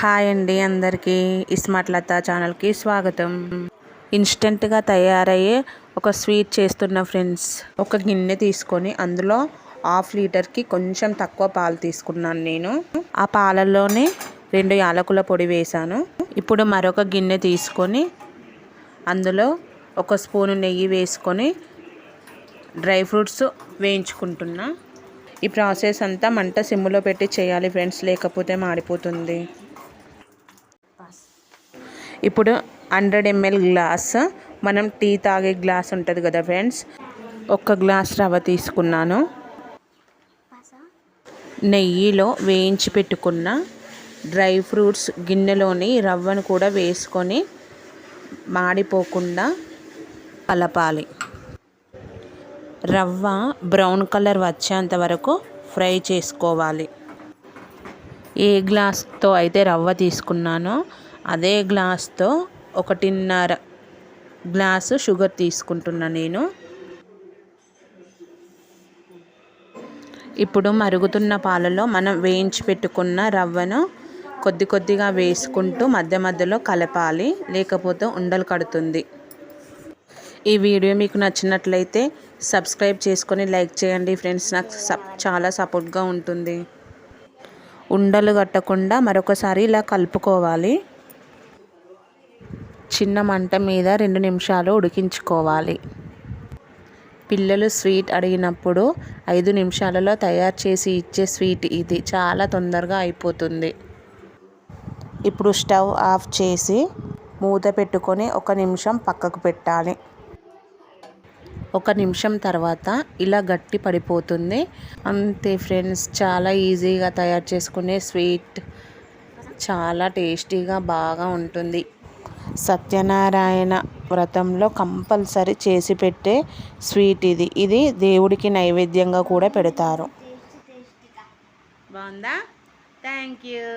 Hi అండి అందరికీ ఇస్మార్ట్ లతా ఛానల్కి స్వాగతం. ఇన్స్టెంట్గా తయారయ్యే ఒక స్వీట్ చేస్తున్న ఫ్రెండ్స్. ఒక గిన్నె తీసుకొని అందులో హాఫ్ లీటర్కి కొంచెం తక్కువ పాలు తీసుకున్నాను నేను. ఆ పాలల్లోనే రెండు యాలకుల పొడి వేశాను. ఇప్పుడు మరొక గిన్నె తీసుకొని అందులో ఒక స్పూను నెయ్యి వేసుకొని డ్రై ఫ్రూట్స్ వేయించుకుంటున్నా. ఈ ప్రాసెస్ అంతా మంట సిమ్ములో పెట్టి చేయాలి ఫ్రెండ్స్ లేకపోతే మాడిపోతుంది. ఇప్పుడు హండ్రెడ్ ఎంఎల్ గ్లాస్ మనం టీ తాగే గ్లాస్ ఉంటుంది కదా ఫ్రెండ్స్? ఒక గ్లాస్ రవ్వ తీసుకున్నాను. నెయ్యిలో వేయించి పెట్టుకున్న డ్రై ఫ్రూట్స్ గిన్నెలోని రవ్వను కూడా వేసుకొని మాడిపోకుండా కలపాలి. రవ్వ బ్రౌన్ కలర్ వచ్చేంత వరకు ఫ్రై చేసుకోవాలి. ఏ గ్లాస్తో అయితే రవ్వ తీసుకున్నానో అదే గ్లాస్తో ఒకటిన్నర గ్లాసు షుగర్ తీసుకుంటున్నా నేను. ఇప్పుడు మరుగుతున్న పాలలో మనం వేయించి పెట్టుకున్న రవ్వను కొద్ది కొద్దిగా వేసుకుంటూ మధ్య మధ్యలో కలపాలి లేకపోతే ఉండలు కడుతుంది. ఈ వీడియో మీకు నచ్చినట్లయితే సబ్స్క్రైబ్ చేసుకొని లైక్ చేయండి ఫ్రెండ్స్. నాకు సప్ చాలా సపోర్ట్గా ఉంటుంది. ఉండలు కట్టకుండా మరొకసారి ఇలా కలుపుకోవాలి. చిన్న మంట మీద రెండు నిమిషాలు ఉడికించుకోవాలి. పిల్లలు స్వీట్ అడిగినప్పుడు ఐదు నిమిషాలలో తయారు చేసి ఇచ్చే స్వీట్ ఇది. చాలా తొందరగా అయిపోతుంది. ఇప్పుడు స్టవ్ ఆఫ్ చేసి మూత పెట్టుకొని ఒక నిమిషం పక్కకు పెట్టాలి. ఒక నిమిషం తర్వాత ఇలా గట్టి పడిపోతుంది. అంతే ఫ్రెండ్స్ చాలా ఈజీగా తయారు చేసుకునే స్వీట్. చాలా టేస్టీగా బాగా ఉంటుంది. సత్యనారాయణ వ్రతంలో కంపల్సరీ చేసి పెట్టే స్వీట్ ఇది. ఇది దేవుడికి నైవేద్యంగా కూడా పెడతారు. బాగుందా? Thank you.